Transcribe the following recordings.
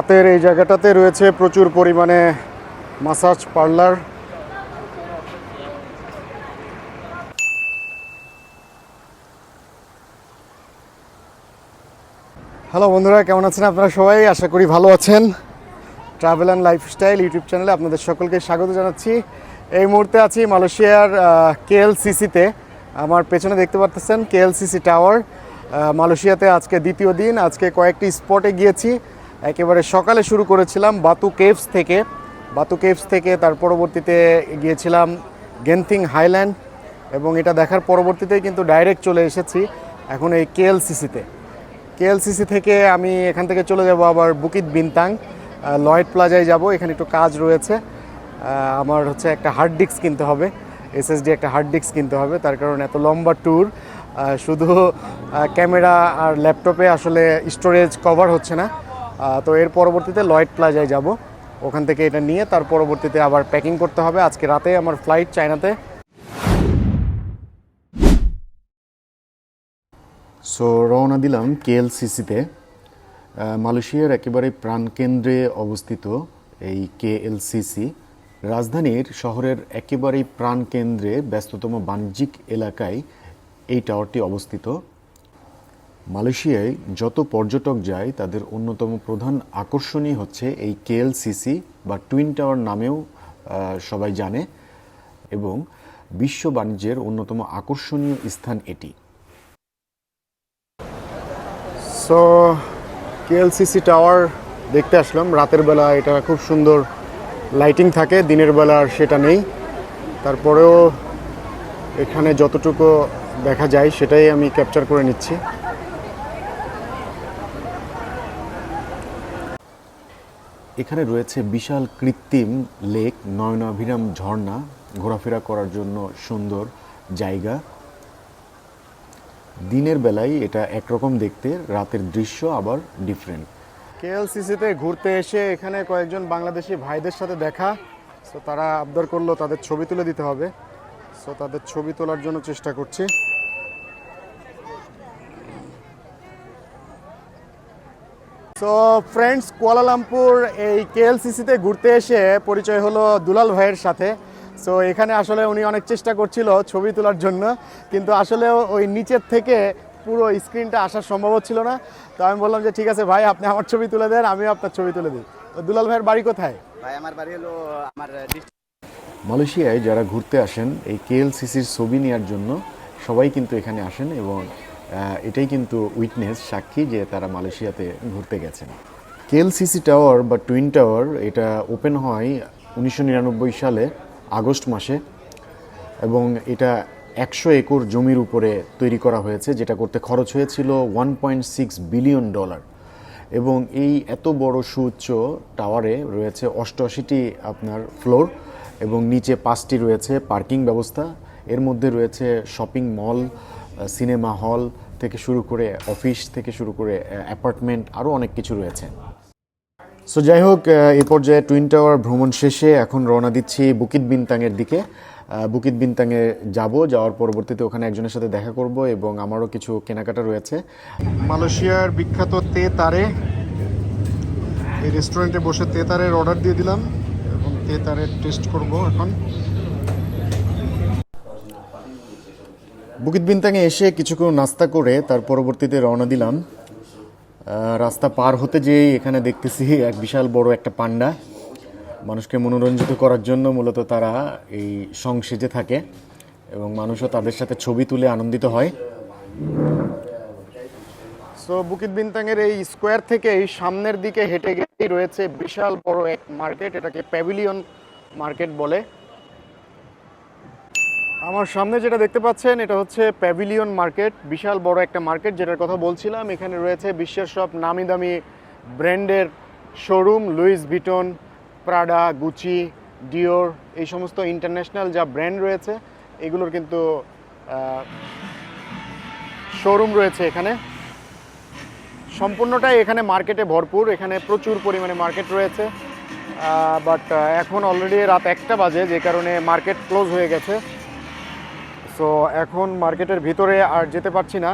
রাতের এই জায়গাটাতে রয়েছে প্রচুর পরিমাণে মাসাজ পার্লার। হ্যালো বন্ধুরা, কেমন আছেন আপনারা সবাই? আশা করি ভালো আছেন। ট্রাভেল অ্যান্ড লাইফস্টাইল ইউটিউব চ্যানেলে আপনাদের সকলকে স্বাগত জানাচ্ছি। এই মুহূর্তে আছি মালয়েশিয়ার কেএলসিসিতে। আমার পেছনে দেখতে পাচ্ছেন কেএলসিসি টাওয়ার। মালয়েশিয়াতে আজকে দ্বিতীয় দিন, আজকে কয়েকটি স্পটে গিয়েছি। একেবারে সকালে শুরু করেছিলাম বাতু কেভস থেকে। বাতু কেভস থেকে তার পরবর্তীতে গিয়েছিলাম গেনথিং হাইল্যান্ড এবং এটা দেখার পরবর্তীতে কিন্তু ডাইরেক্ট চলে এসেছি এখন এই কেএলসিসিতে। কেএলসিসি থেকে আমি এখান থেকে চলে যাব আবার বুকিত বিনতাং লয়েড প্লাজায় যাব, এখানে একটু কাজ রয়েছে। আমার হচ্ছে একটা হার্ড ডিস্ক কিনতে হবে, এসএসডি একটা হার্ড ডিস্ক কিনতে হবে, তার কারণ এত লম্বা ট্যুর শুধু ক্যামেরা আর ল্যাপটপে আসলে স্টোরেজ কভার হচ্ছে না। তো এর পরবর্তীতে লয়েড প্লাজায় যাব। ওখান থেকে এটা নিয়ে তার পরবর্তীতে আবার প্যাকিং করতে হবে। আজকে রাতে আমার ফ্লাইট চায়নাতে। সো রওনা দিলাম কেএলসিসিতে মালয়েশিয়ার একেবারে প্রাণকেন্দ্রে অবস্থিত এই কেএলসিসি রাজধানীর শহরের একেবারেই প্রাণকেন্দ্রে ব্যস্ততম বাণিজ্যিক এলাকায় এই টাওয়ারটি অবস্থিত। মালয়েশিয়ায় যত পর্যটক যায়, তাদের অন্যতম প্রধান আকর্ষণই হচ্ছে এই কেএলসিসি বা টুইন টাওয়ার নামেও সবাই জানে এবং বিশ্ব বাণিজ্যের অন্যতম আকর্ষণীয় স্থান এটি। সো কেএলসিসি টাওয়ার দেখতে আসলাম। রাতের বেলা এটা খুব সুন্দর লাইটিং থাকে, দিনের বেলা আর সেটা নেই। তারপরেও এখানে যতটুকু দেখা যায়, সেটাই আমি ক্যাপচার করে নিচ্ছি। এখানে রয়েছে বিশাল কৃত্রিম লেক, নয়নাভিরাম ঝর্ণা, ঘোরাফেরা করার জন্য সুন্দর জায়গা। দিনের বেলায় এটা একরকম দেখতে, রাতের দৃশ্য আবার ডিফারেন্ট কেএলসিসিতে ঘুরতে এসে এখানে কয়েকজন বাংলাদেশি ভাইদের সাথে দেখা। সো তারা আবদার করল তাদের ছবি তুলে দিতে হবে। সো তাদের ছবি তোলার জন্য চেষ্টা করছি। সো ফ্রেন্ডস কুয়ালালামপুর এই কেএলসিসিতে ঘুরতে এসে পরিচয় হলো দুলাল ভাইয়ের সাথে। সো এখানে আসলে উনি অনেক চেষ্টা করছিল ছবি তোলার জন্য কিন্তু আসলে ওই নিচের থেকে পুরো স্ক্রিনটা আসার সম্ভব হচ্ছিল না। তো আমি বললাম যে ঠিক আছে ভাই আপনি আমার ছবি তুলে দেন আমিও আপনার ছবি তুলে দিই। তো দুলাল ভাইয়ের বাড়ি কোথায়? ভাই আমার বাড়ি হলো আমার মালয়েশিয়ায় যারা ঘুরতে আসেন এই কেএলসিসির ছবি নেওয়ার জন্য সবাই কিন্তু এখানে আসেন এবং এটাই কিন্তু উইটনেস, সাক্ষী যে তারা মালয়েশিয়াতে ঘুরতে গেছেন। কেএলসিসি টাওয়ার বা টুইন টাওয়ার, এটা ওপেন হয় উনিশশো নিরানব্বই সালে, আগস্ট মাসে, এবং এটা একশো একর জমির উপরে তৈরি করা হয়েছে, যেটা করতে খরচ হয়েছিল one point six billion dollar এবং এই এত বড় সুউচ্চ টাওয়ারে রয়েছে অষ্টআশিটি আপনার ফ্লোর, এবং নিচে পাঁচটি রয়েছে পার্কিং ব্যবস্থা। এর মধ্যে রয়েছে শপিং মল সিনেমা হল থেকে শুরু করে অফিস থেকে শুরু করে অ্যাপার্টমেন্ট আরও অনেক কিছু রয়েছে। সো যাই হোক এ পর্যায়ে টুইন টাওয়ার ভ্রমণ শেষে এখন রওনা দিচ্ছি বুকিত বিনতাংয়ের দিকে। বুকিত বিনতাংয়ে যাব, যাওয়ার পরবর্তীতে ওখানে একজনের সাথে দেখা করব এবং আমারও কিছু কেনাকাটা রয়েছে। মালয়েশিয়ার বিখ্যাত তে তারে এই রেস্টুরেন্টে বসে তে তারের অর্ডার দিয়ে দিলাম এবং তে তারের টেস্ট করব এখন। বুকিত বিনতাংয়ে এসে কিছুক্ষণ নাস্তা করে তার পরবর্তীতে রওনা দিলাম। রাস্তা পার হতে যেই এখানে দেখতেছি এক বিশাল বড় একটা পান্ডা। মানুষকে মনোরঞ্জিত করার জন্য মূলত তারা এই সংসেজে থাকে এবং মানুষও তাদের সাথে ছবি তুলে আনন্দিত হয়। সো বুকিত বিনতাংয়ের এই স্কোয়ার থেকে এই সামনের দিকে হেঁটে গেলেই রয়েছে বিশাল বড় এক মার্কেট, এটাকে প্যাভিলিয়ন মার্কেট বলে। আমার সামনে যেটা দেখতে পাচ্ছেন, এটা হচ্ছে প্যাভিলিয়ন মার্কেট বিশাল বড় একটা মার্কেট যেটার কথা বলছিলাম। এখানে রয়েছে বিশ্বের সব নামি দামি ব্র্যান্ডের showroom Louis Vuitton Prada Gucci Dior এই সমস্ত ইন্টারন্যাশনাল যা ব্র্যান্ড রয়েছে, এগুলোর কিন্তু শোরুম রয়েছে এখানে। সম্পূর্ণটাই এখানে মার্কেটে ভরপুর, এখানে প্রচুর পরিমাণে মার্কেট রয়েছে। বাট এখন অলরেডি রাত একটা বাজে, যে কারণে মার্কেট ক্লোজ হয়ে গেছে। সো এখন মার্কেটের ভিতরে আর যেতে পারছি না।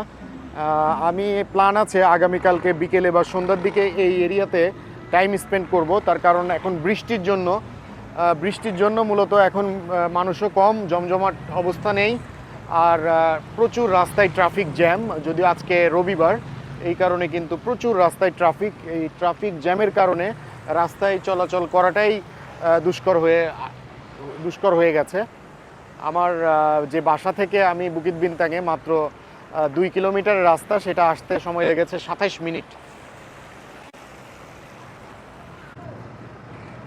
আমি প্ল্যান আছে আগামীকালকে বিকেলে বা সন্ধ্যার দিকে এই এরিয়াতে টাইম স্পেন্ড করব। তার কারণ এখন বৃষ্টির জন্য বৃষ্টির জন্য মূলত এখন মানুষও কম, জমজমাট অবস্থা নেই। আর প্রচুর রাস্তায় ট্রাফিক জ্যাম যদিও আজকে রবিবার, এই কারণে কিন্তু প্রচুর রাস্তায় ট্রাফিক এই ট্রাফিক জ্যামের কারণে রাস্তায় চলাচল করাটাই দুষ্কর হয়ে দুষ্কর হয়ে গেছে। আমার যে বাসা থেকে আমি বুকিত বিনতাঙে মাত্র দুই কিলোমিটার রাস্তা, সেটা আসতে সময় লেগেছে সাতাইশ মিনিট।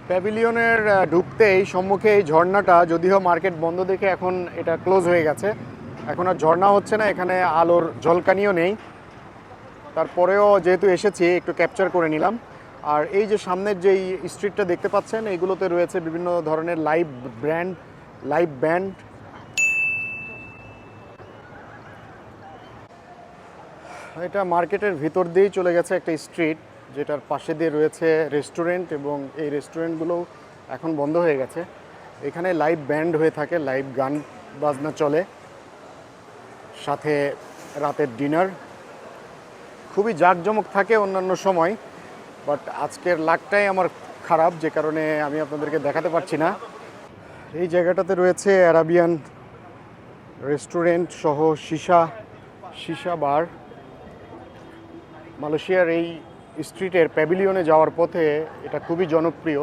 প্যাভিলিয়নের ঢুকতেই সম্মুখে এই ঝর্ণাটা, যদিও মার্কেট বন্ধ দেখে এখন এটা ক্লোজ হয়ে গেছে। এখন আর ঝর্ণা হচ্ছে না, এখানে আলোর ঝলকানিও নেই। তারপরেও যেহেতু এসেছি, একটু ক্যাপচার করে নিলাম। আর এই যে সামনের যেই স্ট্রিটটা দেখতে পাচ্ছেন, এইগুলোতে রয়েছে বিভিন্ন ধরনের লাইভ ব্র্যান্ড লাইভ ব্যান্ড। এটা মার্কেটের ভিতর দিয়েই চলে গেছে একটা স্ট্রিট, যেটার পাশে দিয়ে রয়েছে রেস্টুরেন্ট এবং এই রেস্টুরেন্টগুলো এখন বন্ধ হয়ে গেছে। এখানে লাইভ ব্যান্ড হয়ে থাকে, লাইভ গান বাজনা চলে। সাথে রাতের ডিনার। খুবই জাঁকজমক থাকে অন্যান্য সময়, বাট আজকের লাকটাই আমার খারাপ, যে কারণে আমি আপনাদেরকে দেখাতে পারছি না। এই জায়গাটাতে রয়েছে অ্যারাবিয়ান রেস্টুরেন্ট সহ সীসা সীসা বার। মালয়েশিয়ার এই স্ট্রিটের প্যাভিলিয়নে যাওয়ার পথে এটা খুবই জনপ্রিয়।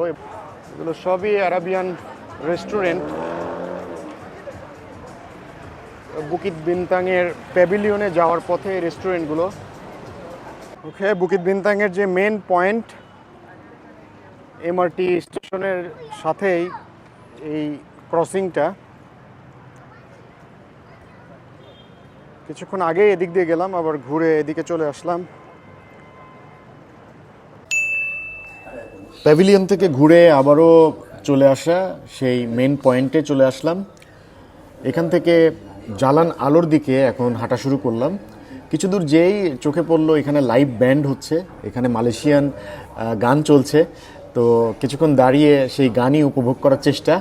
এগুলো সবই অ্যারাবিয়ান রেস্টুরেন্ট। বুকিত বিনতাংয়ের প্যাভিলিয়নে যাওয়ার পথে এই রেস্টুরেন্টগুলো। ওকে, বুকিত বিনতাংয়ের যে মেন পয়েন্ট এমআরটি স্টেশনের সাথেই এই ক্রসিংটা কিছুক্ষণ আগে এদিক দিয়ে গেলাম, আবার ঘুরে এদিকে চলে আসলাম। প্যাভিলিয়ন থেকে ঘুরে আবারও চলে আসা, সেই মেন পয়েন্টে চলে আসলাম। এখান থেকে জালান আলোর দিকে এখন হাঁটা শুরু করলাম। কিছু দূর যেই চোখে পড়ল, এখানে লাইভ ব্যান্ড হচ্ছে, এখানে মালয়েশিয়ান গান চলছে। তো কিছুক্ষণ দাঁড়িয়ে সেই গানই উপভোগ করার চেষ্টা।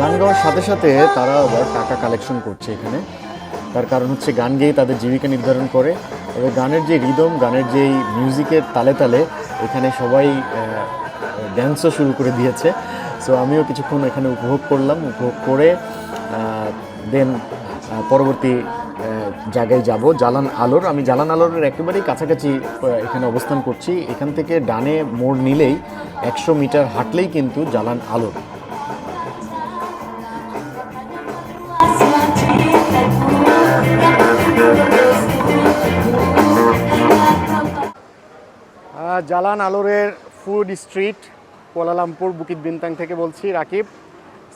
গান গাওয়ার সাথে সাথে তারা আবার টাকা কালেকশন করছে এখানে। তার কারণ হচ্ছে গান গেয়ে তাদের জীবিকা নির্ধারণ করে। তবে গানের যে রিদম গানের যেই মিউজিকের তালে তালে এখানে সবাই ড্যান্সও শুরু করে দিয়েছে। সো আমিও কিছুক্ষণ এখানে উপভোগ করলাম, উপভোগ করে দেন পরবর্তী জায়গায় যাব। জালান আলোর, আমি জালান আলোরের একেবারেই কাছাকাছি এখানে অবস্থান করছি। এখান থেকে ডানে মোড় নিলেই একশো মিটার হাঁটলেই কিন্তু Jalan Alor Jalan আলোরের food street Kuala Lumpur Bukit Bintang থেকে বলছি, রাকিব।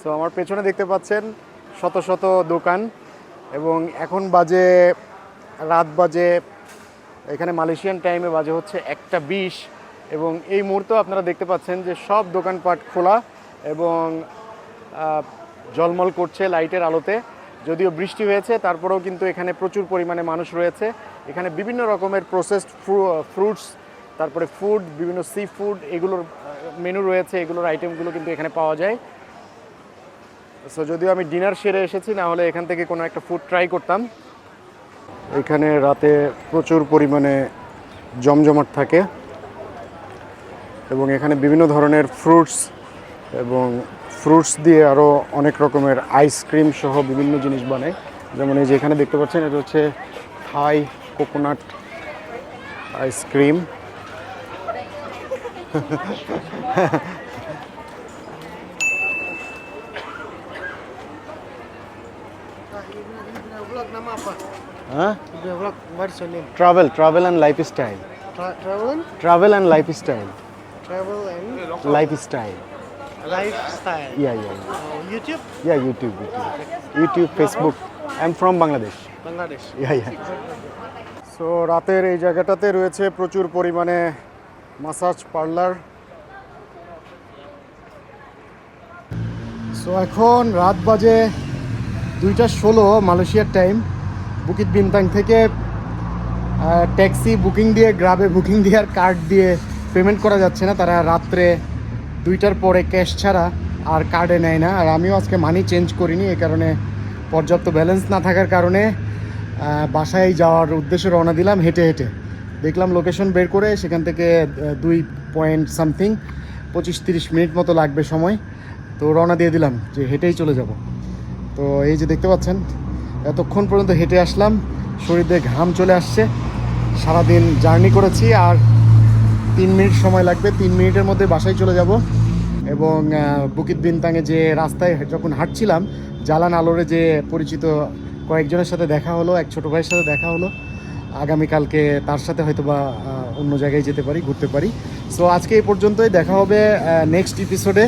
সো আমার পেছনে দেখতে পাচ্ছেন শত শত দোকান এবং এখন বাজে, রাত বাজে, এখানে মালয়েশিয়ান টাইমে বাজে হচ্ছে একটা বিশ এবং এই মুহূর্তে আপনারা দেখতে পাচ্ছেন যে সব দোকানপাট খোলা এবং জলমল করছে লাইটের আলোতে। যদিও বৃষ্টি হয়েছে, তারপরেও কিন্তু এখানে প্রচুর পরিমাণে মানুষ রয়েছে। এখানে বিভিন্ন রকমের প্রসেসড ফ্রুটস তারপরে ফুড বিভিন্ন সি ফুড এগুলোর মেনু রয়েছে, এগুলোর আইটেমগুলো কিন্তু এখানে পাওয়া যায়। সো যদিও আমি ডিনার সেরে এসেছি না হলে এখান থেকে কোনো একটা ফুড ট্রাই করতাম। এখানে রাতে প্রচুর পরিমাণে জমজমাট থাকে এবং এখানে বিভিন্ন ধরনের ফ্রুটস এবং ফ্রুটস দিয়ে আরও অনেক রকমের আইসক্রিম সহ বিভিন্ন জিনিস বানায়। যেমন এই যে এখানে দেখতে পাচ্ছেন, এটা হচ্ছে Thai coconut ice cream travel travel and lifestyle Tra- travel travel and lifestyle travel and lifestyle. Yeah yeah Oh, YouTube, yeah YouTube YouTube YouTube Facebook I from Bangladesh Bangladesh. Yeah yeah so রাতের এই জায়গাটাতে রয়েছে প্রচুর পরিমাণে massage parlour. So এখন রাত বাজে দুইটা ষোলো মালয়েশিয়ার টাইম বুকিত বিনতাং থেকে ট্যাক্সি বুকিং দিয়ে গ্রাবে বুকিং দিয়ে আর কার্ড দিয়ে পেমেন্ট করা যাচ্ছে না। তারা রাত্রে দুইটার পরে ক্যাশ ছাড়া আর কার্ডে নেয় না। আর আমিও আজকে মানি চেঞ্জ করিনি এই কারণে পর্যাপ্ত ব্যালেন্স না থাকার কারণে বাসায় যাওয়ার উদ্দেশ্যে রওনা দিলাম হেঁটে হেঁটে। দেখলাম লোকেশন বের করে সেখান থেকে দুই পয়েন্ট সামথিং পঁচিশ তিরিশ মিনিট মতো লাগবে সময়। তো রওনা দিয়ে দিলাম যে হেঁটেই চলে যাব। তো এই যে দেখতে পাচ্ছেন, এতক্ষণ পর্যন্ত হেঁটে আসলাম, শরীরে ঘাম চলে আসছে। সারাদিন জার্নি করেছি আর তিন মিনিট সময় লাগবে, তিন মিনিটের মধ্যে বাসায় চলে যাব। এবং বুকিত বিনতাঙে যে রাস্তায় যখন হাঁটছিলাম জালান আলোরে যে পরিচিত কয়েকজনের সাথে দেখা হলো, এক ছোটো ভাইয়ের সাথে দেখা হলো আগামীকালকে তার সাথে হয়তো বা অন্য জায়গায় যেতে পারি, ঘুরতে পারি। সো আজকে এই পর্যন্তই। দেখা হবে নেক্সট এপিসোডে